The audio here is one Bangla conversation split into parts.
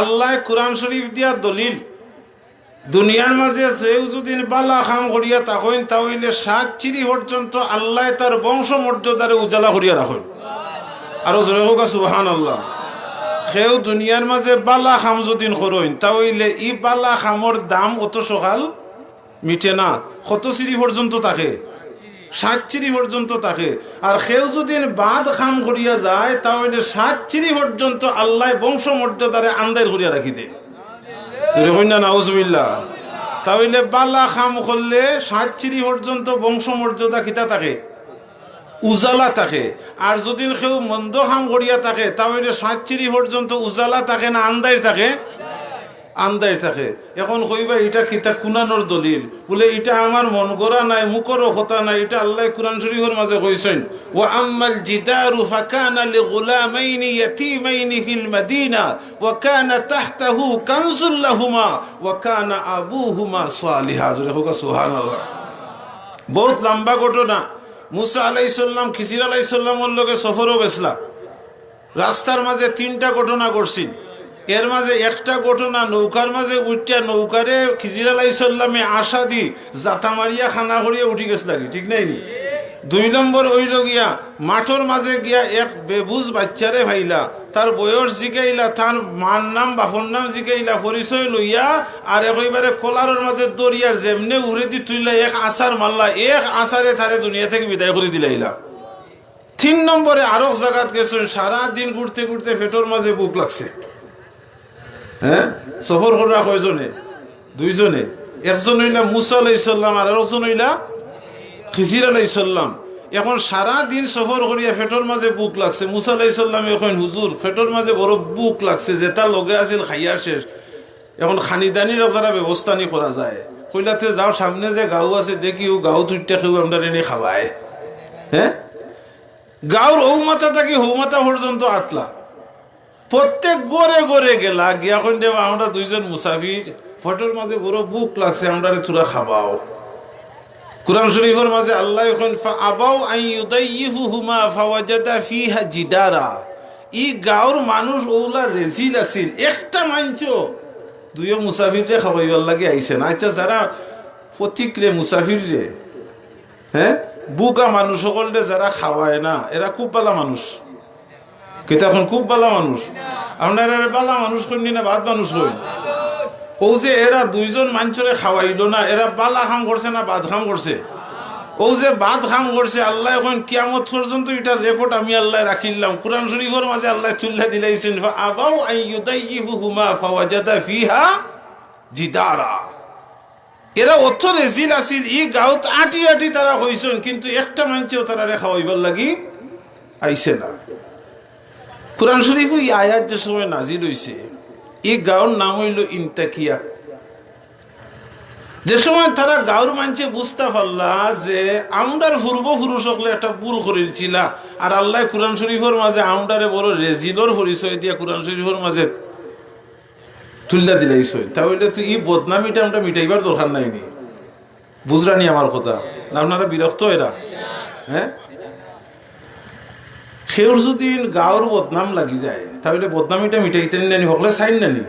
আল্লাহ কোরআন শরীফ দিয়া দলিল। দুনিয়ার মাঝে সেও যদি বালা খাম করিয়া তাহইন তাহলে সাত চিরি পর্যন্ত আল্লাহ তার বংশ মর্যাদারে উজালা করিয়া রাখেন। আরও জোরে হোক সুবাহান আল্লাহ সেও দুনিয়ার মাঝে বালা খাম যদি করইন তাহলে ই বালা খামর দাম অত সকাল মিটে না। কত চিরি পর্যন্ত থাকে সাত চিরি পর্যন্ত থাকে। আর সেও যদি বাদ খাম করিয়া যায়, তাহলে সাত চিরি পর্যন্ত আল্লাহ বংশ মর্যাদারে আন্দায় করিয়া রাখি দেয়। না নাউজবিল্লা তাহলে বালা খাম করলে সাত চিরি পর্যন্ত বংশ মর্যাদা কিতা থাকে? উজালা থাকে। আর যদি কেউ মন্দ খাম করিয়া থাকে, তাহলে সাত চিরি পর্যন্ত উজালা থাকে না আন্দায় থাকে? আন্দায় থাকে। এখন কইবা, এটা কিতা কুনানোর দলিল? বলে, এটা আমার মন গড়া নাই, মুখরও কথা নাই, এটা আল্লাহ কুরআন শরীফের মাঝে কইছেন। ও আম্মাল জিদারু ফাকানা লিগুলামাইনি ইয়াতীমাইনি ফিল মাদিনা, ওয়া কানা তাহতাহু কানজুল লাহুমা, ওয়া কানা আবুহুমা সালিহা। জোরে হোক, সুবহানাল্লাহ। বহুত লম্বা ঘটনা। মুসা আলাইসাল্লাম খিজির আলাইসাল্লামর লগে সফরও গেছিলাম। রাস্তার মাঝে তিনটা ঘটনা করছিল এর মাঝে একটা ঘটনা, নৌকার মাঝে উঠিয়া নৌকারে খিজির আশা দি জাতা মারিয়া খানা করিয়া উঠি গেছে লাগি ঠিক নাই দুই নম্বর ওইল গিয়া, মাঠর মাঝে গিয়া এক বেবুজ বাচ্চারে ভাইলা, তার বয়স জিকাইলা তার মার নাম, বাপর নাম জিকাইলা পরিচয় লইয়া আর একইবারে কলারের মাঝে দরিয়ার যেমনে উড়ে দি তুইলা এক আসার মারলা, এক আসারে তারে দুনিয়া থেকে বিদায় করে দিলাইলা। তিন নম্বরে আরও জায়গাত গেছেন সারা দিন ঘুরতে ঘুরতে পেটর মাঝে বুক লাগছে। হ্যাঁ সফর করা কয়জনে? দুইজনে। একজন হইলা মুসা আলাইসাল্লাম আর একজন হইলা খিজির আলাইসাল্লাম এখন সারা দিন সফর করিয়া ফেটর মাঝে বুক লাগছে। মুসা আলাইসাল্লাম এখন হুজুর, ফেটর মাঝে বড় বুক লাগছে, যেটা লগে আছিল খাইয়া শেষ। এখন খানিদানির যারা ব্যবস্থা নি করা যায়। কইলাতে যাও, সামনে যে গাঁও আছে, দেখিও, গাঁও তুইটা কেউ আমরা এনে খাওয়ায় হ্যাঁ গাঁর ঔমাতা থাকি হৌমাতা পর্যন্ত আটলা প্রত্যেক গড়ে গড়ে গেলা, গিয়া কইন দেবা, আমরা দুইজন মুসাফির ফটোর মাঝে বড় বুক লাগছে, আমরা তোরা খাবাও। কোরআন শরীফের মাঝে আল্লাহ এখন আবাও আই ইউদাইয়িফু হুমা ফাওয়াজাদা ফিহা জিদারা। ই গাঁর মানুষ ওলা রেজিল আছিল। একটা মাঞ্চ দুইও মুসাফিরে খাবাইবার লাগে আইছে না। আচ্ছা যারা প্রতিক্রে মুসাফির রে হ্যাঁ? বুকা মানুষ সকলরে যারা খাওয়ায় না, এরা খুব ভালো মানুষ। কিন্তু এখন খুব ভালো মানুষ। আপনারা বালা মানুষ করি না বাদ মানুষ হই ও যে এরা দুইজন মানুষরে খাওয়াইলো না, এরা বালা খাম করছে না, বাদ খাম করছে? ও যে বাদ খাম করছে, আল্লাহ এখন কিয়ামত পর্যন্ত এটার রেকর্ড আমি আল্লাহ রাখিলাম কোরআন শরীফের মাঝে আল্লাহ চুল্লা দিলাইছেন আবাও আইয়ুদাইয়িফু হুমা ফাওয়াজাদা ফিহা জিদারা। এরা অত রেজিল আছিল ই গাঁত আটি আটি তারা হইছেন, কিন্তু একটা মানুষেও তারা খাওয়াইবার লাগি আইছে না। কোরআন শরীফ এই আয়াত যে সময় নাজিল হইছে, এই গাঁর নাম হইল ইন্তাকিয়া। যে সময় তারা গাঁর মানছে বুঝতে পারলা যে আমরার পূর্বপুরুষ সকলে একটা ভুল করেছিল। আর আল্লাহ কোরআন শরীফের মাঝে আমরারে বড় রেজিলর পরিচয় দিয়া কোরআন শরীফের মাঝে তুল্লা দিলাইছই তাহলে তো এই বদনামিটা আমরা মিটাইবার দরকার নাই নি। বুঝরানি আমার কথা। আপনারা বিরক্ত এরা। হ্যাঁ? সেওর যদি গাঁর বদনাম লাগি যায়। তাহলে বদনামিটা মিটাইতেন নানি, হকলে চাইন নানি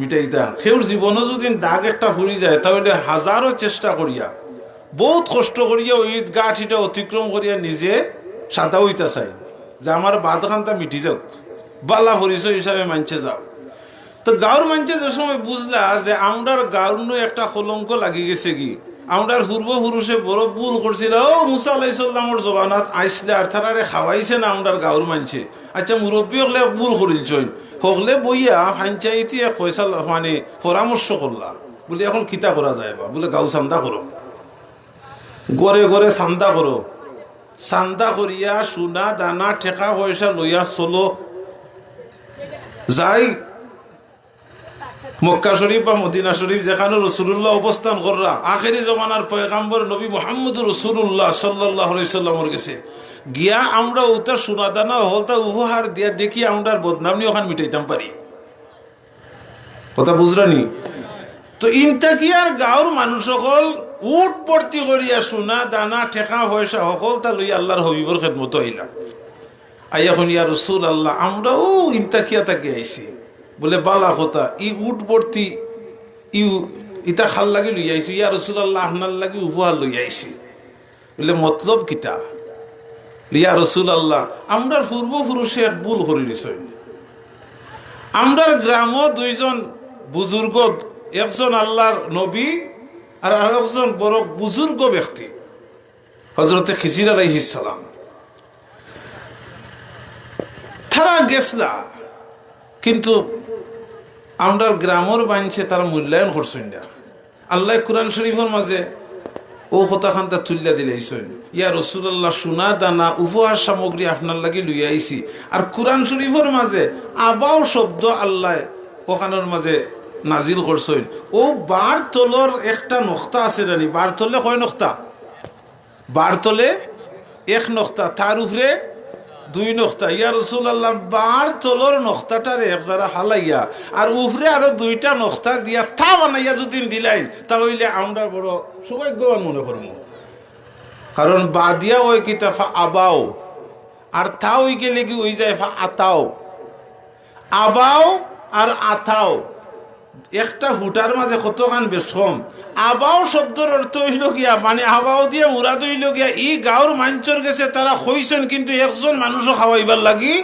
মিটাইতাম সেওর জীবনও যদি দাগ একটা ফুরি যায়, তাহলে হাজারো চেষ্টা করিয়া বহুত কষ্ট করিয়া ওই গাঠিটা অতিক্রম করিয়া নিজে সাদা হইতা চাই। যে আমার বাদখানটা মিটি যাক বালা পরিচয় হিসাবে মানছে যাও তো গাঁর মানছে যে সময় বুঝলা যে আমরার গাঁর একটা কলঙ্ক লাগি গেছে কি? আমরার পূর্বপুরুষে বড় ভুল করছিল। ও মুসা আলাইসাল্লামর জবানাত আইসলে আর তারারে খাওয়াইছে না আমরার গাঁর মানছে। আচ্ছা মুরব্বী হলে ভুল করিলছইন হকলে বইয়া পঞ্চায়েতে ফয়সাল মানে পরামর্শ করলা। বলে, এখন কিতা করা যায় বা? বলে গাঁও চান্দা করো। গড়ে গড়ে চান্দা করো। চান্দা করিয়া সোনা, দানা, ঠেকা পয়সা লইয়া চলো। যাই মক্কা শরীফ বা মদিনা শরীফ যেখানে রসুল্লাহ অবস্থান কররা, আখেরি জমানার পয়গাম্বর নবী মোহাম্মদ রসুল্লাহ সাল্লাহ সাল্লামর গেছে গিয়া আমরা ওটা সোনা দানা হলতা উপহার দিয়া দেখি আমরা বদনামনি ওখান মিটাইতাম পারি। কথা বুঝরানি তো ইনতা কি আর গাঁর মানুষ সকল উট ভর্তি করিয়া সোনা, দানা, ঠেকা, পয়সা সকল তা লই আল্লাহর হবিবর খেদমতো আইলা আইয়া ইয়া রসুল আল্লাহ আমরাও ইনতাকিয়া তাকে আইছি। বলে, বালা কথা, ই উঠ ভর্তি, ই ইতা খাল লাগি লই আইছি ইয়া রসুল্লাহ আপনার লাগি উপহার লই আইছি বলে, মতলব কিতা? ইয়া রসুল আল্লাহ আমরার পূর্বপুরুষে এক ভুল করে দিছে। আমরার গ্রামও দুইজন বুজুর্গ, একজন আল্লাহর নবী আর আরেকজন বড় বুজুর্গ ব্যক্তি হজরতে খিজির সালাম। তারা গেছলা কিন্তু আমরা গ্রামের বাঞ্ছে তারা মূল্যায়ন করছেন না। আল্লাহ কোরআন শরীফের মাঝে ও হতাখান্তা তুল্লা দিলাইছেন ইয়া রসুল্লাহ সোনা দানা, উপহার সামগ্রী আপনার লাগি লুই আইছি। আর কোরআন শরীফের মাঝে আবাও শব্দ আল্লাহ ওখানের মাঝে নাজিল করছেন। ও বার তলর একটা নক্তা আছে জানি বার তলে কয় নক্তা? বার তলে এক নক্তা। তার উপরে দুই নক্তা ইয়া রসুল্লাহ বার তলর নক্তাটারে এক যারা হালাইয়া, আর উফরে আরও দুইটা নক্তা দিয়া তা বানাইয়া যদি দিলাইন, তাহলে আমরা বড় সৌভাগ্যবান মনে করব। কারণ বাদিয়া ওই কিতা ফা আবাও, আর তা ওই গেলে কি ওই যায় ফা আতাও। আবাও আর আতাও। একটা ফুটার মাঝে কতখান বেশম আবাও শব্দর অর্থ হইল গিয়া মানে আবাও দিয়ে মুরাদ হইল গিয়া, ই গাঁর মাঞ্চর গেছে, তারা হইছেন কিন্তু একজন মানুষও খাওয়াইবার লাগি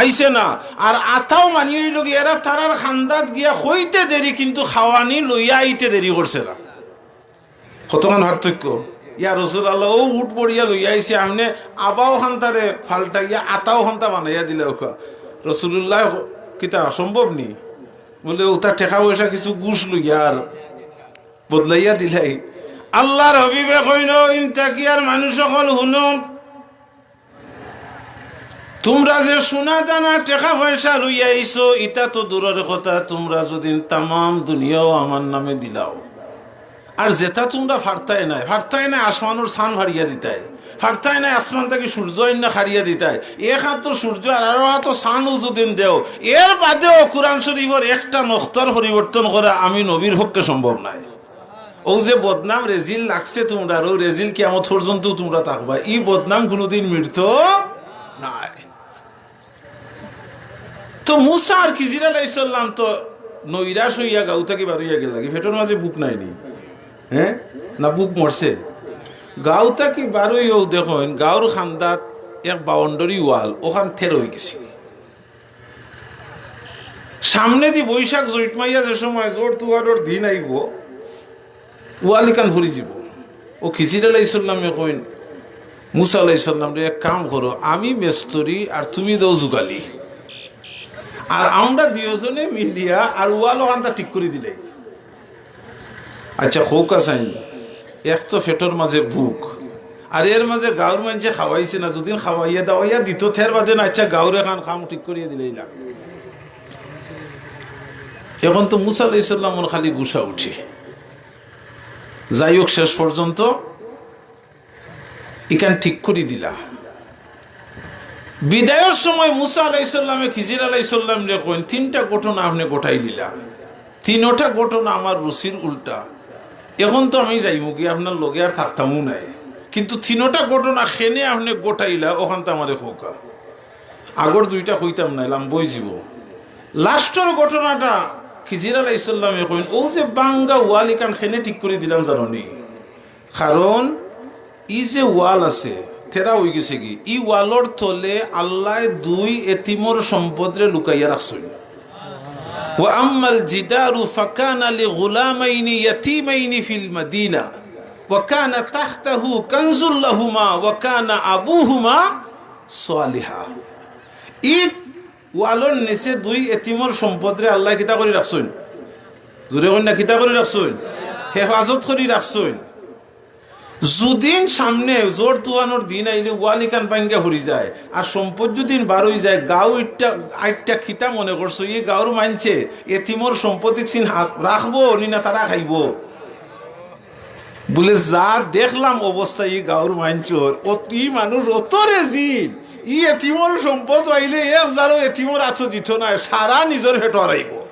আইছে না। আর আথাও মানি হইল গিয়া, এরা তারার খান্দাত গিয়া হইতে দেরি, কিন্তু খাওয়ানি লইয়া আইতে দেরি করছে না। কতক্ষণ পার্থক্য? ইয়া রসুল আল্লাহ ও উঠ পড়িয়া লইয়া আইছে, আমনে আবাও খান্তারে ফাল্টাইয়া আতাও খান্তা বানাইয়া দিলে ওখা। রসুল্লাহ কিতা, সম্ভব নি? বলে ওটা টেকা পয়সা কিছু গুছ লইয়া আর বদলাইয়া দিলাই। আল্লাহর হবিবে কইন ইনতাকিয়ার মানুষ সকল শুনো। তোমরা যে সোনা দানা টেকা পয়সা লইয়া আইছো ইটা তো দূরের কথা, তোমরা যদি তামাম দুনিয়াও আমার নামে দিলাও। আর যেটা তোমরা ফারতাই নাই ফারতাই নাই, আসমানোর সান হারিয়া দিতাই ফারতাই নাই, আসমান থেকে সূর্য অন্য হারিয়া দিতাই। এক হাত তো সূর্য আর আরও হাত সান উজুদিন দেও। এর বাদেও কোরআন শরীফের একটা নখতার পরিবর্তন করা আমি নবীর পক্ষে সম্ভব নাই। ও যে বদনাম রেজিল লাগছে তোমরা, ও রেজিল কেমন পর্যন্ত তোমরা থাকবা। ই বদনাম কোনোদিন মৃত নাই। তো মুসা আর খিজির আলাইসাল্লাম তো নৈরাশ হইয়া গাউ থেকে বারইয়া গেল। ফেটোর মাঝে বুক নাইনি হ্যাঁ? না বুক মরছে? গাঁও থাকি বারোই দেখুন গাঁর খান্দাত এক বাউন্ডারি ওয়াল, ওখান থের হয়ে গেছে। সামনে দি বৈশাখ জৈট মাইয়া যে সময় জোর তুয়ারোর দিন আইব, ওয়াল ইকান ভরি যাব। ও খিচির আলাইসাল্লামে কইন, মুসা আলাইসাল্লাম রে এক কাম করো, আমি মেস্তরি আর তুমি দেও যুগালি। আর আমরা দুজনে মিলিয়া আর ওয়াল ওখানটা ঠিক করে দিলে। আচ্ছা খৌকা চাইন এক তো ফেটোর মাঝে বুক আর এর মাঝে গাঁর মানুষে খাওয়াইছে না, যদিন খাওয়াইয়া দাওয়াইয়া দিত থের বাদে না আচ্ছা গাঁরে খান খাম, ঠিক করিয়া দিলেই না এখন তো মুসা আলাইসাল্লামর খালি গুসা উঠে। যাই হোক শেষ পর্যন্ত, ইখান ঠিক করে দিলা। বিদায়ের সময় মুসা আলাইসাল্লামে খিজির আলাইসাল্লাম কইন, তিনটা ঘটনা আপনি গোটাই দিলা। তিনোটা ঘটনা আমার রুচির উল্টা। এখন তো আমি যাইব কি? আপনার লগে আর থাকতামও নাই। কিন্তু তিনোটা ঘটনা খেনে আপনি গোটাইলা, ওখান তো আমারে খোকা। আগর দুইটা কইতাম না এলাম বই যাব লাস্টের ঘটনাটা খিজির আলাইসাল্লামে কইন, ও যে বাঙ্গা ওয়াল ইকান খেনে ঠিক করে দিলাম জাননি। কারণ ই যে ওয়াল আছে, থেরা হয়ে গেছে কি? ই ওয়ালর তলে আল্লাহ দুই এতিমর সম্পদরে লুকাইয়া রাখছেন وأما الجدار فكان لغلامين يتيمين في المدينة وكان تحته كنز لهما وكان أبوهما صالحا ঈদ ওয়ালর নিচে দুই এতিমর সম্পদরে আল্লাহ কিতা করে রাখছেন জোরে কন্যা কিতা করে রাখছেন হেফাজত করে রাখছেন যদিন সামনে জোর তুয়ানোর দিন আইলে ওয়ালিকান পাঙ্গা হরি যায়। আর সম্পদ যদিন বারোই যায়। গাও ইটটা আইটটা খিতা মনে করছ। এই গাঁর মানছে এতিমর সম্পত্তি চিন রাখব, নি না তারা খাইব। বলে যা দেখলাম অবস্থা এই গাঁর মানচর ই মানুষ অত রেজিন। ই এতিমর সম্পদ আইলে এক যারও এতিমর আছো দিত না সারা নিজের হেঁটো হারাইব।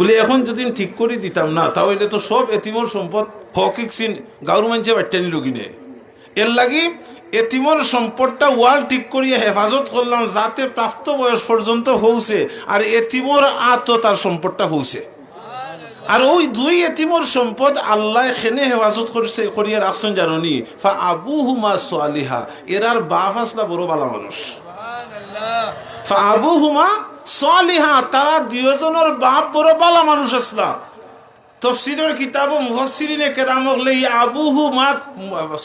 বলে, এখন যদি ঠিক করে দিতাম না, তাহলে তো সব এতিমর সম্পদ হকিক সিন গাঁর মানছে বাট্টানি লগিনে এর লাগি এতিমর সম্পদটা ওয়াল ঠিক করিয়া হেফাজত করলাম যাতে প্রাপ্ত বয়স পর্যন্ত হৌছে আর এতিমর আত তার সম্পদটা হৌছে আর ওই দুই এতিমর সম্পদ আল্লাহ খেনে হেফাজত করছে, করিয়া রাখছেন জাননি। ফা আবু হুমা সোয়ালিহা, এরার বাপ আসলা বড় বালা মানুষ। ফা আবু হুমা সোয়ালিহা তারা দুজনের বাপ বড় বালা মানুষ আসলা তফসিরের কিতাব মুহসিরিনে কেরামক লই আবুহু মা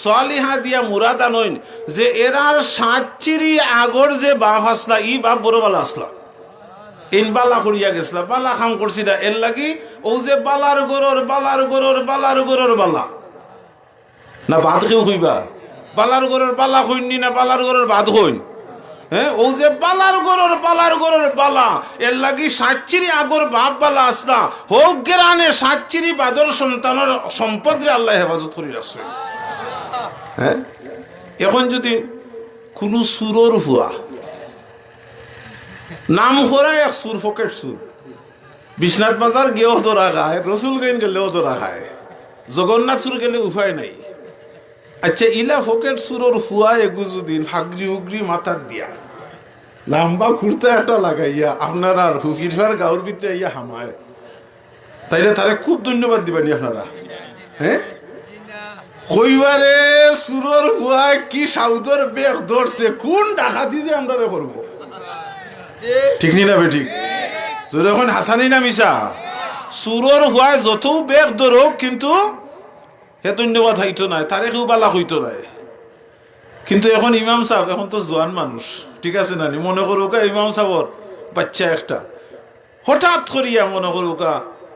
সোয়ালিহা দিয়া মুরাদা নইন যে এরার সাতচিরি আগর যে বাপ আসলা, ই বাপ বড় বালা আসলা। ইন বালা করিয়া গেছিলা বালা খাম করছিলা এর লাগি ও যে বালার গরর বালার গরর বালার গরর বালা। না ভাত কেউ কইবা? বালার গরর বালা কইনি না বালার গরর ভাত কইন হ্যাঁ ও যে বালার গরর বালার গরর বালা, এর লাগি সাতচিরি আগর বাপ বালা আসলা হোক গেরানে সাতচিরি বাদর সন্তানের সম্পদ রে আল্লাহ হেফাজত করি রাখছে হ্যাঁ এখন যদি কোনো সুরর হুয়া, নাম করা এক সুর ফকেট সুর। বিশ্বনাথ বাজার গেও ধরা খায়, রসুল গেন গেলেও ধরা খায়। জগন্নাথ সুর গেলে উপায় নাই। আচ্ছা ইলা ফকেট সুরর ফুয়া এগুজুদিন ফাগরি উগরি মাথার দিয়া। লাম্বা কুর্তা একটা লাগাইয়া, আপনারা হুফিরফার গাঁর ভিতরে ইয়া হামায়। তাইলে তারে খুব ধন্যবাদ দিবানি আপনারা। হ্যাঁ? কইবারে সুরর ফুয়া কি সাউদর বেগ ধরছে, কোন ডাকাতি যে আমরা করব? ঠিক নি না বেঠিক তোর এখন হাসানি না মিশা সুরর হুয়ায় যত বেগ ধরো কিন্তু হে ধন্যবাদ হইতো নাই, তারে কেউ বালা হইতো নাই। কিন্তু এখন ইমাম সাহেব, এখন তো জোয়ান মানুষ। ঠিক আছে না? মনে করুকা ইমাম সাহর বাচ্চা একটা। হঠাৎ করিয়া মনে করুকা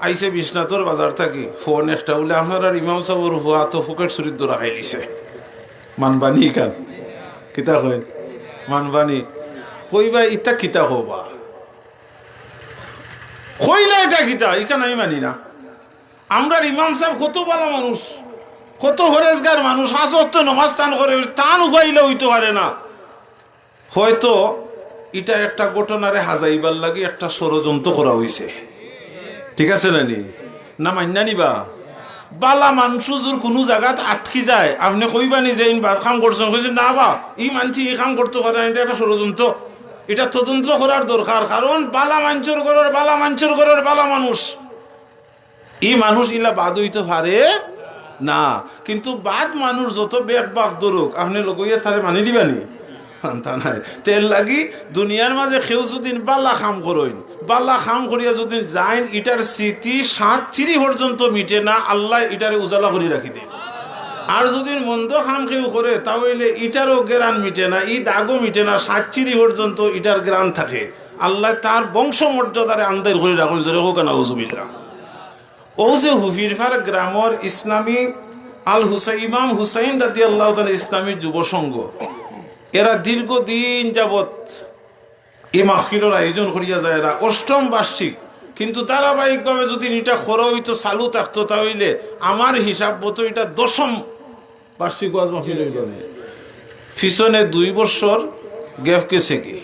আইসে বিশ্বনাথর বাজার থাকি, ফোন একটা বলে আপনার আর ইমাম সাহর হুয়া তো ফুকেট চুরির দোরা খাইলিছে মানবানি কান? কিতা কই মানবানি কইবা ইতা কিতা হবা? কইলা এটা কিতা? ইকান আমি মানি না। আমরা ইমাম সাহেব কত বালা মানুষ, কত হরেজগার মানুষ আসত নমাজ টান করে টান উগাইলে হইতে পারে না। হয়তো এটা একটা ঘটনারে হাজাইবার লাগি একটা ষড়যন্ত্র করা হয়েছে ঠিক আছে নানি না? মান্যা নিবা? বালা মানুষ কোনো জায়গাত আটকি যায়। আপনি কইবা নি যে বা কাম করছেন? কইছেন না বা, ই মানছি এই কাম করতে পারে এটা একটা ষড়যন্ত্র। এটা তদন্ত করার দরকার। কারণ বালা মাঞ্চর ঘরের বালা মাঞ্চর ঘরের বালা মানুষ। এই মানুষ ইলা বাদ হইতে পারে না। কিন্তু বাদ মানুষ যত বেগ বাগ ধরুক, আপনি লগইয়া তারে মানি দিবানি তেল লাগি দুনিয়ার মাঝে কেউ যদি বাল্লা খাম করইন বাল্লা খাম করিয়া যদি যাইন, ইটার স্মৃতি সাত চিরি পর্যন্ত মিটে না, আল্লাহ ইটারে উজালা করে রাখি দিন। আর যদি মন্দ খাম কেউ করে, তাহলে ইটারও গ্রান মিটে না ই দাগও মিটে না, সাত চিরি পর্যন্ত ইটার গ্রান থাকে। আল্লাহ তার বংশ মর্যাদারে আন্দার করে রাখুন, জোরে হোক না হুজুবিল্লা ও যে হুফিরফার গ্রামর ইসলামী আল হুসাই ইমাম হুসাইন রাদি আল্লাহ ইসলামী যুব সংঘ এরা দীর্ঘদিন যাবৎ এই মাহফিলের আয়োজন করিয়া যায় এরা অষ্টম বার্ষিক। কিন্তু ধারাবাহিকভাবে যদি এটা খর হইতো চালু থাকতো তাহলে আমার হিসাব মতো এটা দশম বার্ষিক ওয়াজ মাহফিল পিছনে দুই বছর গ্যাপ গেছে কি?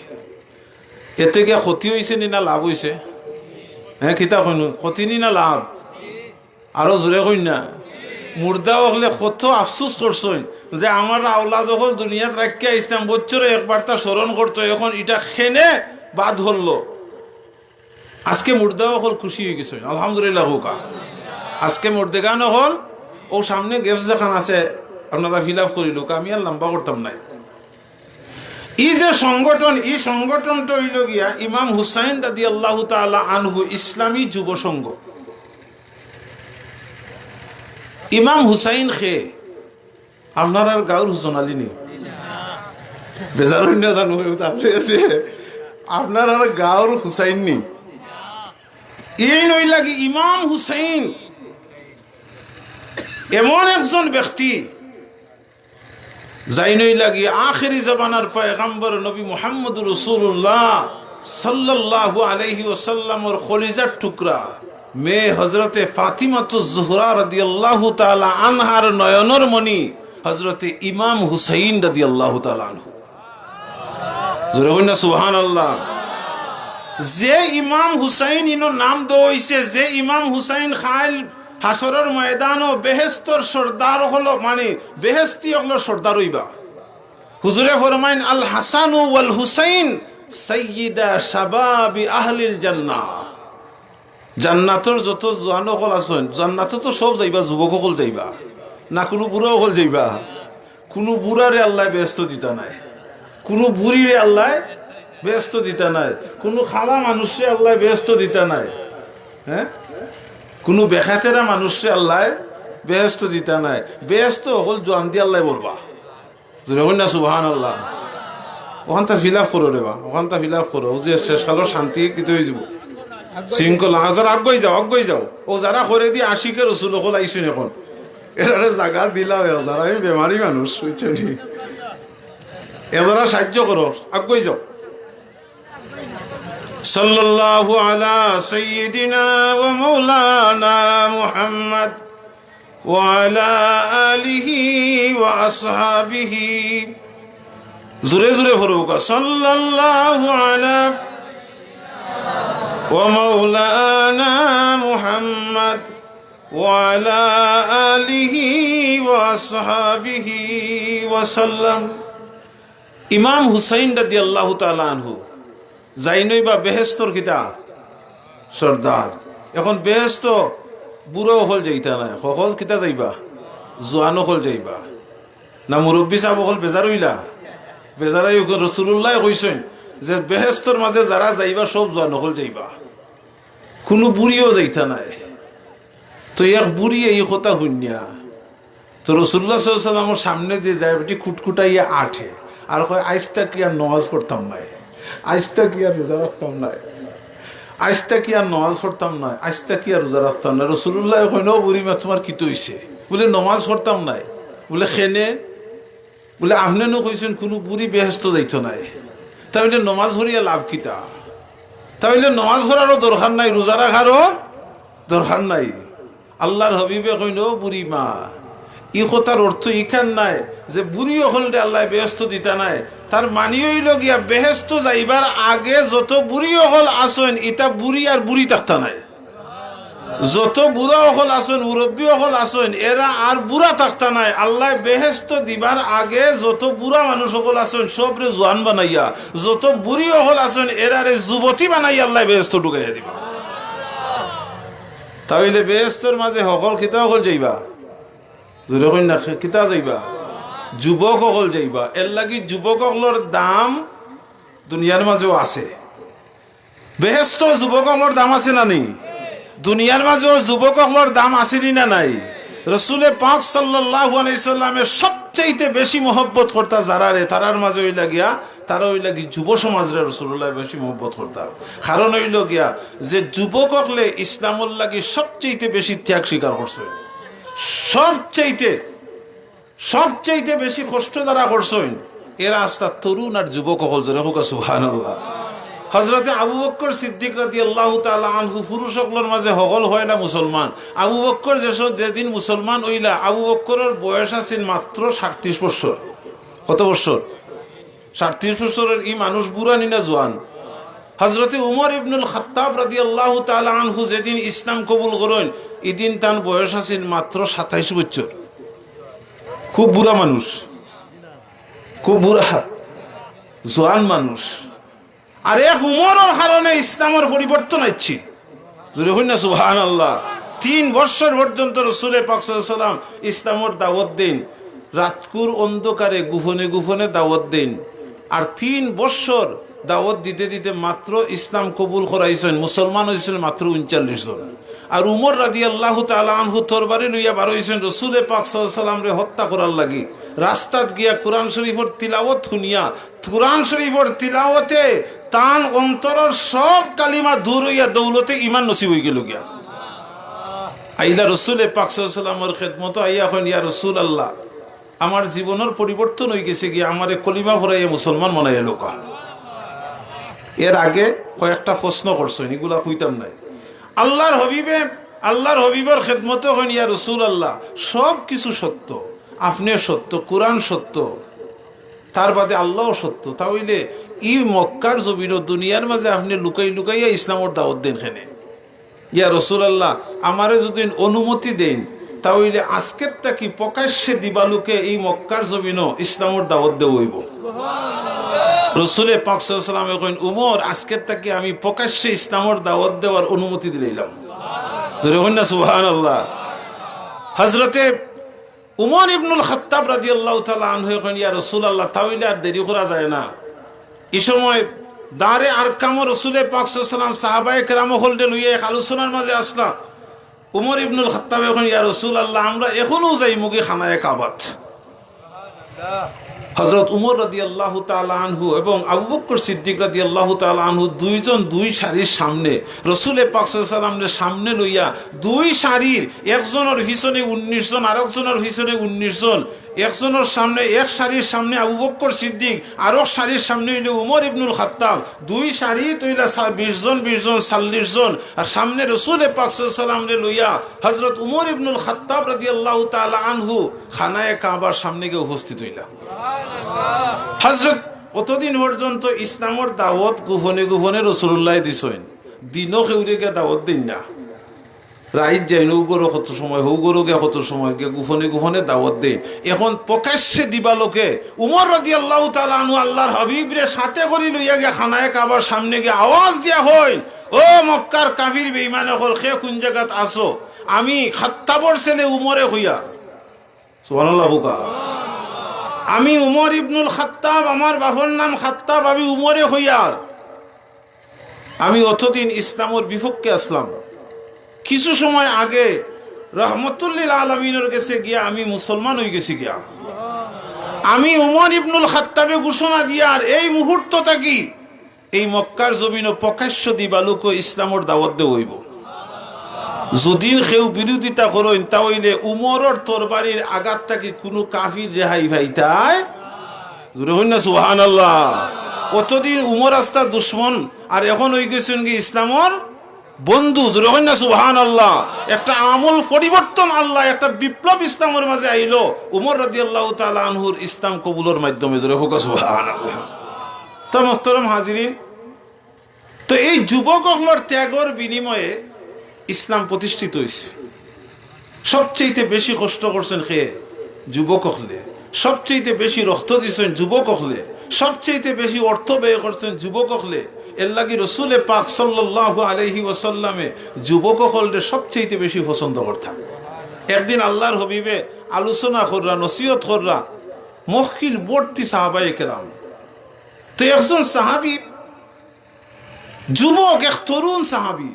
এতে গিয়া ক্ষতি হয়েছে নি না লাভ হয়েছে হ্যাঁ কিতা কইন? ক্ষতি নি না লাভ? আরও জোরে কইন না। মুর্দা হলে কত আফসোস করছই যে আমার আওলা যখন দুনিয়াত রাখিয়া ইসলাম বছরে একবার তা স্মরণ করতো এখন এটা খেনে বাদ হলো। আজকে মুর্দা হল খুশি হয়ে গেছে আলহামদুলিল্লাহ হোকা আজকে মুর্দেগান হল, ও সামনে গেফ যেখান আছে, আপনারা ফিল আপ করিল আমি আর লম্বা করতাম নাই। এই যে সংগঠন, এই সংগঠনটা হইল গিয়া ইমাম হুসাইন রাদি আল্লাহ তালা আনহু ইসলামী যুব সংঘ। ইমাম হুসাইন খে, আপনার আর গাঁর হুসনালি নি বেজার হইন না জানো আপনার আর গাঁর হুসাইন নি এই নই লাগি ইমাম হুসাইন, এমন একজন ব্যক্তি যাইনই লাগি আখেরি জবানার পয়গাম্বর নবী মোহাম্মদ রসুল্লাহ সাল্লাল্লাহু আলাইহি ওসাল্লামর খলিজার টুকরা। মেয়ে হজরতে ফাতিমাতু জুহরা রাদিয়াল্লাহু তাআলা আনহার নয়নর মণি হজরতে ইমাম হুসাইন রাদিয়াল্লাহু তাআলা আনহু। জোরে কইনা সুবহানাল্লাহ। যে ইমাম হুসাইন ইনো নাম দইছে যে ইমাম হুসাইন খাইল হাসরের ময়দান ও বেহেস্তর সর্দার হলো মানে বেহেস্তি হলো সর্দার হইবা। হুজুরে ফরমাইন, আল হাসান ওয়াল হুসাইন সাইয়্যিদা শাবাবি আহলিল জান্নাহ। জান্নাতর যত জোয়ান অকল আছেন জান্নাতও তো সব যাইবা যুবক অকল যাইবা। না কোনো বুড়া অকল যাইবা। কোনো বুড়ারে আল্লাহ ব্যস্ত দিতা নাই। কোনো বুড়িরে আল্লাহ ব্যস্ত দিতা নাই। কোনো খালা মানুষে আল্লাহ ব্যস্ত দিতা নাই। হ্যাঁ কোনো বেখাতেরা মানুষে আল্লাহ ব্যস্ত দিতা নাই। ব্যস্ত অকল জোয়ান দিয়ে আল্লাহ বলবা না সুবাহান আল্লাহ ওখানটা ফিল আপ করো রে বা। ওখানটা ফিল আপ করো যে শেষকালের শান্তি কিতে হয়ে যাব? শৃঙ্খলা হাজার আগ্গই যাও আগ্গই যাও। ও যারা করে দিয়ে আশিকে রসুল হল আইসুন এখন। এরা জাগা দিলাম আমি বেমারি মানুষ বুঝছেন এদারা সাহায্য করো আগ্গই যাও। সাল্লাল্লাহু আলা সাইয়্যিদিনা ওয়া মাওলানা মুহাম্মদ ওয়া আলা আলিহি ওয়া আসহাবিহি। সাল্লাল্লাহু আলা ومولانا محمد وعلى آله وأصحابه وسلم ইমাম হুসাইন রাদি আল্লাহ আনহু যাইনই বা বেহেস্তর কিতা সর্দার এখন বেহেস্ত বুড়ো হল যাইতা নাই সকল কিতা যাইবা জোয়ানো হল যাইবা না মুরব্বী সাহেব হল বেজার হইলা বেজারাই রসুল্লাহ কইছেন যে বেহেস্তর মাঝে যারা যাইবা সব জোয়ান হল যাইবা কোনো বুড়িও যাইতা নাই। তো এক বুড়ি এই কথা শুনিয়া, তো রসুল্লাহ সাল্লামের সামনে দিয়ে যায় বেটি খুটখুটাইয়া আঠে, আর কয় আইসটা কি আর নমাজ পড়তাম নাই আইসটা কি আর রোজা রাখতাম নাই আইসটা কি আর নমাজ পড়তাম নাই আইসটা কি আর রোজা রাখতাম না রসুল্লাহ কইন বুড়ি, মা, তোমার কি তৈছে? বলে, নমাজ পড়তাম নাই। বলে, খেনে? বলে আপনিও কইছেন, কোনো বুড়ি বেহস্ত যাইত নাই। তাহলে নমাজ ভরিয়া লাভ কিতা তাহলে নমাজ পড়ারও দরকার নাই, রোজা রাখারও দরকার নাই। আল্লাহর হবিবে কইন বুড়ি মা, ই কথার অর্থ ইখান নাই যে বুড়ি হলতে আল্লাহ ব্যস্ত দিতা নাই। তার মানি হইল গিয়া বেহেস্ত যাইবার আগে যত বুড়ি হল আসেন ইটা বুড়ি আর বুড়ি থাকতা নাই। যত বুড়া হল আসেন, মুরব্বী হল আসেন, এরা আর বুড়া থাকতা নাই। আল্লাহ বেহেস্ত দিবার আগে যত বুড়া মানুষ সকল আসেন, সবরে জোয়ান বানাইয়া। যত বুড়ি হল আসেন, এরারে যুবতী বানাইয়া আল্লাহ বেহেস্ত ঢুকাইয়া দিবা। তাহলে বেহেস্তর মাঝে সকল খিতা সকল যাইবা। জোরে কই না কিতা যাইবা। যুবক সকল যাইবা। এর লাগি যুবক সকলের দাম দুনিয়ার মাঝেও আছে। বেহেস্ত যুবক সকলের দাম আছে না নেই? দুনিয়ার মাঝেও যুবক সকলের দাম আসেনি না নাই? রসুলে পাক সাল্লাহ আলাইসাল্লামের সবচাইতে বেশি মহব্বত করতা যারা রে, তারার মাঝে ওই লাগিয়া তারা ওই লাগি যুব সমাজরে রসুল্লাহ বেশি মহব্বত করতা। কারণ হইল গিয়া যে যুবক হকলে ইসলামুল লাগি সবচাইতে বেশি ত্যাগ স্বীকার করছে। সবচাইতে সবচাইতে বেশি কষ্ট যারা করছেন, এরা আস্তা তরুণ আর যুবক হল, জোরে হোক সুহান হজরতে আবু বক্কর সিদ্দিক রাতি আল্লাহ আনহু পুরুষ সকলের মাঝে হকল হয় না মুসলমান। আবু বক্কর যেসব যেদিন মুসলমান ওইলা আবু বক্করের বয়স আছেন মাত্র সাতত্রিশ বছর। কত বছর? সাতত্রিশ বছরের ই মানুষ বুড়ানি না জোয়ান। হজরতে উমর ইবনুল খত্তাব রাদি আল্লাহ আনহু যেদিন ইসলাম কবুল করেন এদিন তার বয়স আছেন মাত্র সাতাইশ বছর। খুব বুড়া মানুষ। খুব বুড়া, জোয়ান মানুষ। আর এক উমরের কারণে ইসলামের পরিবর্তন হচ্ছে যদি হই না সুহান আল্লাহ তিন বছর পর্যন্ত রসুলের পাকসাল্লাম ইসলামের দাওয়াত দিন। রাতকুর অন্ধকারে গুফনে গুফনে দাওয়াত দিন। আর তিন বছর দাওয়াত দিতে দিতে মাত্র ইসলাম কবুল করাইছেন। মুসলমান হয়েছেন মাত্র উনচাল্লিশ জন। আর উমর রাদি আল্লাহ আনহু তরবারি লইয়া বার হয়েছেন রসুলে পাক সাল্লাম রে হত্যা করার লাগি। রাস্তাত গিয়া কোরআন শরীফর তিলাওত শুনিয়া, কোরআন শরীফর তিলাওতে তান অন্তরের সব কালিমা দূর হইয়া দৌলতে ইমান নসিব হয়ে গেল গিয়া। আইলা রসুলে পাক সাল্লামর খেদমতো আইয়া হন ইয়া রসুল আল্লাহ আমার জীবনের পরিবর্তন হয়ে গেছে গিয়া আমার কলিমা ভরাইয়া মুসলমান মনাইয়া লোকা এর আগে কয়েকটা প্রশ্ন করছেন এগুলা কইতাম নাই। আল্লাহর হবিবে আল্লাহর হবিবের খেদমতে হন ইয়া রসুল আল্লাহ সব কিছু সত্য, আপনিও সত্য কোরআন সত্য তার বাদে আল্লাহ সত্য। তাহলে ই মক্কার জমিন দুনিয়ার মাঝে আপনি লুকাই লুকাইয়া ইসলামর দাওয়াত দেন খেনে ইয়া রসুল আল্লাহ আমারে যদি অনুমতি দেন, তাহলে আজকের তাকি প্রকাশ্যে দিবালুকে এই মক্কার জমিন ইসলামর দাওয়াত দেব হইব? রসুলে পাকসালামে কইন, উমর আজকের তাকে আমি প্রকাশ্যে ইসলামর দাওয়াত দেওয়ার অনুমতি দিলাম? সুহান আল্লাহ হজরতে উমর ইবনুল খত্তাব রাজি আল্লাহ তালা আনহু কইন ইয়া রসুল আল্লাহ তাহলে আর দেরি করা যায় না। এ সময় দাঁড়ে আর কাম রসুলে পাকসালাম সাহাবাই কেরাম হলডে লইয়া এক আলোচনার মাঝে আসলাম। উমর ইবনুল খত্তাব এখন ইয়া রসুল আল্লাহ আমরা এখনও যাই মুগি খানায় কাবাত। হজরত উমর রাদি আল্লাহ আনহু এবং আবু বক্কর সিদ্দিক রাদি আল্লাহ আনহু দুইজন দুই সারির সামনে, রসুল পাকসালামের সামনে লইয়া দুই সারির একজনের পিছনে উনিশ জন, আরেকজনের পিছনে উনিশ জন একজনের সামনে, এক সারির সামনে আবু বক্কর সিদ্দিক আরও সারির সামনে হইলে উমর ইবনুল খাত্তাব। দুই সারি তৈলা বিশ জন বিশ জন, চাল্লিশ জন। আর সামনে রসুল পাকসালামরে লইয়া হজরত উমর ইবনুল খাত্তাব রাদি আল্লাহ আনহু খানায় কাবার সামনে গিয়ে উপস্থিত হইলা। হজরত অতদিন পর্যন্ত ইসলামর দাওয়াত গুহনে গুহনে রসুল্লাহ দিছেন। দিনও কেউরিকে দাওয়াত দিন না। রাইত যাই নৌ গরু কত সময় হৌ গরু গে কত সময় গে গুফনে গুফনে দাওয়াত দেন এখন প্রকাশ্যে দিবা লোকে, উমর রাদি আল্লাহ তালু আল্লাহর হাবিবরে সাথে করি লইয়া গে খানায় কাবার সামনে গিয়ে আওয়াজ দিয়া হই, ও মক্কার কাবির বেইমান হল সে কোন জায়গাত আসো? আমি খাত্তাবর ছেলে উমরে হইয়া। সোহানুল্লাহ বুকা আমি উমর ইবনুল খাত্তাব, আমার বাবার নাম খাত্তাব, আমি উমরে হইয়ার। আমি অতদিন ইসলামর বিপক্ষে আসলাম। কিছু সময় আগে রহমতুল্লিল আলমিনের কাছে গিয়া আমি মুসলমান হয়ে গেছি গিয়া। আমি উমর ইবনুল খাত্তাবে ঘোষণা দিয়ার এই মুহূর্ত থাকি এই মক্কার জমিন প্রকাশ্য দিবালুক ইসলামর দাওয়াত দে হইব। যদিন কেউ বিরোধিতা করেন, তাহলে উমরর তরবারির আঘাত থাকি কোনো কাফির রেহাই ভাইতায় না সুহান আল্লাহ অতদিন উমর আস্তা দুশ্মন আর এখন হয়ে গেছেন কি ইসলামর বন্ধু না সুবহান আল্লাহ একটা আমল পরিবর্তন আল্লাহ, একটা বিপ্লব ইসলামের মাঝে আইলো। উমর রাদি আল্লাহ আনহুর ইসলাম কবুলের মাধ্যমে তো হাজিরিন তো এই যুবকগুলোর ত্যাগর বিনিময়ে ইসলাম প্রতিষ্ঠিত হয়েছে সবচেয়ে বেশি কষ্ট করছেন খে যুবক হলে সবচেয়ে বেশি রক্ত দিচ্ছেন যুবক হলে সবচেয়ে বেশি অর্থ ব্যয় করছেন যুবক হলে এর লাগি রসুলে পাক সাল্লাহ আলহি ওসাল্লামে যুবক হলরে সবচেয়ে বেশি পছন্দ করতাম একদিন আল্লাহর হবিবে আলোচনা কররা, নসিহত কররা মহকিল বর্তি সাহাবাই কেরাম। তো একজন সাহাবির যুবক, এক তরুণ সাহাবি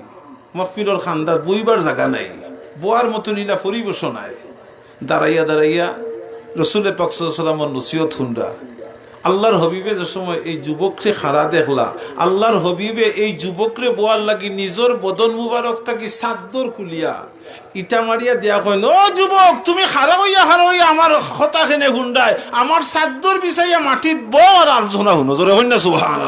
মকফিলর খান্দার বইবার জায়গা নাই, বোয়ার মতো লীলা পরিবেশ নাই। দাঁড়াইয়া দাঁড়াইয়া রসুলের পাকসালামর নসিহত হুন্ডা আল্লাহর হবিবে যে সময় এই যুবকরে খাড়া দেখলা, আল্লাহর হবিবে এই যুবকরে বোয়ার লাগি নিজর বদন মুবারক থাকি সাদ্দর কুলিয়া ইটা মারিয়া দেয়া কয়, ও যুবক, তুমি খারা হইয়া খারা হইয়া আমার হতা খেনে হুন্ডায়, আমার সাদ্দর বিচাইয়া মাটিত বর আলোচনা শুনো জোরে হইনা সুহান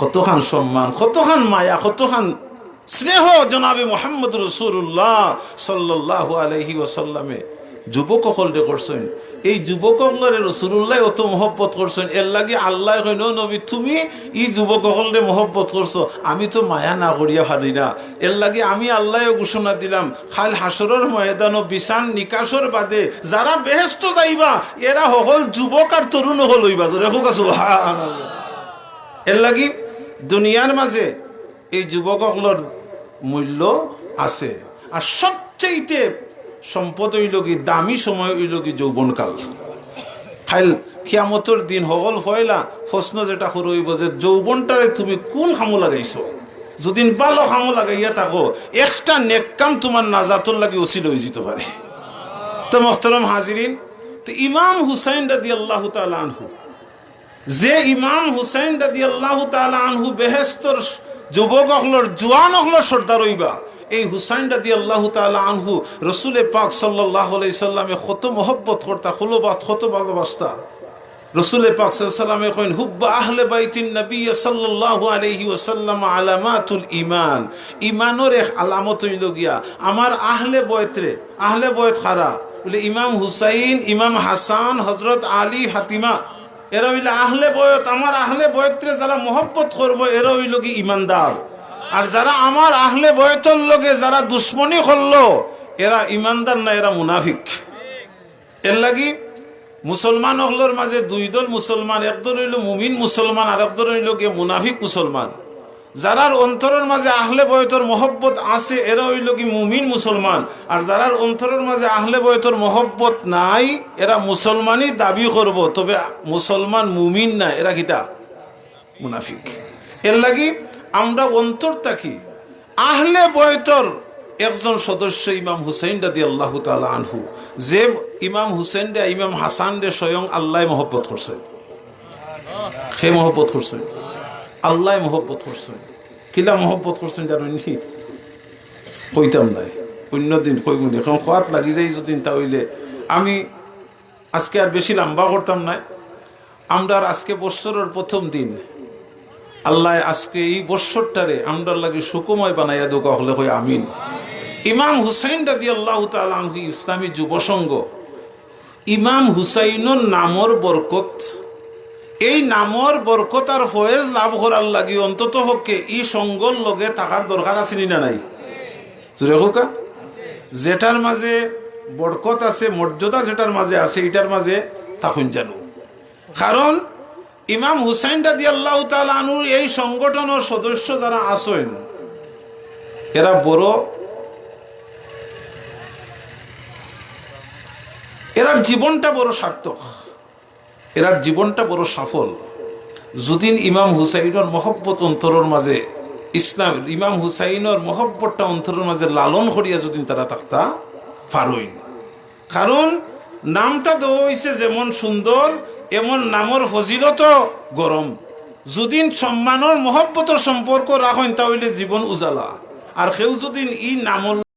কতখান সম্মান, কতখান মায়া, কতখান স্নেহ জনাবে মোহাম্মদ রসুল্লাহ সাল্লাহ আলহি ওসাল্লামে যুবক হলরে করছেন এই যুবক হলরে রসুল্লাহ অত মহব্বত করছেন এর লাগে আল্লাহ কইন নবী, তুমি ই যুবক হলরে মহব্বত করছ আমি তো মায়া না করিয়া পারি না। এর লাগে আমি আল্লাহ ঘোষণা দিলাম, খাল হাসরের ময়দান বিছান নিকাশর বাদে যারা বেহেস্ত যাইবা এরা হল যুবক আর তরুণ হল হইবা। জোরে হোক এর লাগি দুনিয়ার মাঝে এই যুবকগুলোর মূল্য আছে। আর সবচেয়ে সম্পদ হইল কি, দামি সময় হইল কি, যৌবনকাল। খাইল খিয়ামতর দিন হগল হইলা, প্রশ্ন যেটা করইব যে, যৌবনটারে তুমি কোন খামো লাগাইছো? যদি ভালো খামো লাগাইয়া থাকো, একটা নেককাম তোমার নাজাতর লাগে অসিল হয়ে যেতে পারে। তো মোহতরম হাজিরিন, তো ইমাম হুসাইন রাদি আল্লাহ আনহু, যে ইমাম হুসাইন রাদি আল্লাহ আনহু বেহেস্তর যুবক অকলর জোয়ান অকলর সর্দার হইবা এই হুসাইন রাদি আল্লাহ তালা আনহু রসুলে পাক সাল্লাহ সাল্লামে কত মহব্বত করতা হলো বা কত ভালোবাসতা। রসুলে পাক সাল্লামে কইন, হুব্বা আহলে বাইতিন নবী সাল্লাল্লাহু আলাইহি ওয়াসাল্লাম আলামাতুল ঈমান। ঈমানের এক আলামত হইল গিয়া, আমার আহলে বয়তরে আহলে বয়ত খারা। বলে, ইমাম হুসাইন, ইমাম হাসান হজরত আলী ফাতিমা এরা হইলে আহলে বয়ত। আমার আহলে বয়তরে যারা মহব্বত করব, এরা হইল কি ইমানদার আর যারা আমার আহলে বয়তর লোকে যারা দুশ্মনী করল, এরা ইমানদার না, এরা মুনাফিক। এর লাগি মুসলমান হকলোর মাঝে দুই দল মুসলমান একদল হইল মুমিন মুসলমান, আর একদল হইল গিয়ে মুনাফিক মুসলমান। যারার অন্তরের মাঝে আহলে বয়তর মহব্বত আছে, এরা হইল কি মুমিন মুসলমান। আর যারার অন্তরের মাঝে আহলে বয়তর মহব্বত নাই, এরা মুসলমানই দাবি করব। তবে মুসলমান মুমিন না, এরা কিতা? মুনাফিক। এর লাগি আমরা অন্তর থাকি আহলে বয়তর একজন সদস্য ইমাম হুসেন দাদি আল্লাহ তালা আনহু, যে ইমাম হুসেন দে ইমাম হাসান দে স্বয়ং আল্লাহ মহব্বত করছে। সে মহব্বত করছে। আল্লাহ মহব্বত করছেন কিলা মহব্বত করছেন জানো নি? কইতাম নাই। অন্যদিন কইগুনি এখন খোয়াত লাগি যাই যদি তা হইলে। আমি আজকে আর বেশি লম্বা করতাম না আমরা আজকে বৎসরের প্রথম দিন। আল্লাহ আজকে এই বৎসরটারে আমরা লাগে সুকুময় বানাইয়া দোকা হলে কই আমিন। ইমাম হুসাইন দাদি আল্লাহ তালহি ইসলামী যুব সংঘ, ইমাম হুসাইনের নামর বরকত, এই নামর বরকত আর ফয়েজ লাভ করার লাগি অন্তত হকে ই সঙ্গর লগে থাকার দরকার আছে না নাই? হোকা যেটার মাঝে বরকত আছে, মর্যাদা যেটার মাঝে আছে এটার মাঝে থাকুন জানো। কারণ ইমাম হুসাইন দাদি আল্লাহ আনুর এই সংগঠনের সদস্য যারা আসেন এরা বড়, এরার জীবনটা বড় সার্থক, এরার জীবনটা বড় সফল। যদিন ইমাম হুসাইনের মহব্বত অন্তরের মাঝে ইসলাম, ইমাম হুসাইনের মহব্বতটা অন্তরের মাঝে লালন করিয়া যদিন তারা থাকতা, পারইন। কারণ নামটা দেওয়া হয়েছে যেমন সুন্দর এমন নামর ফজিলত গরম। যদিন সম্মানর মহব্বতর সম্পর্ক রাখেন তাহলে জীবন উজালা। আর কেউ যদি ই নামল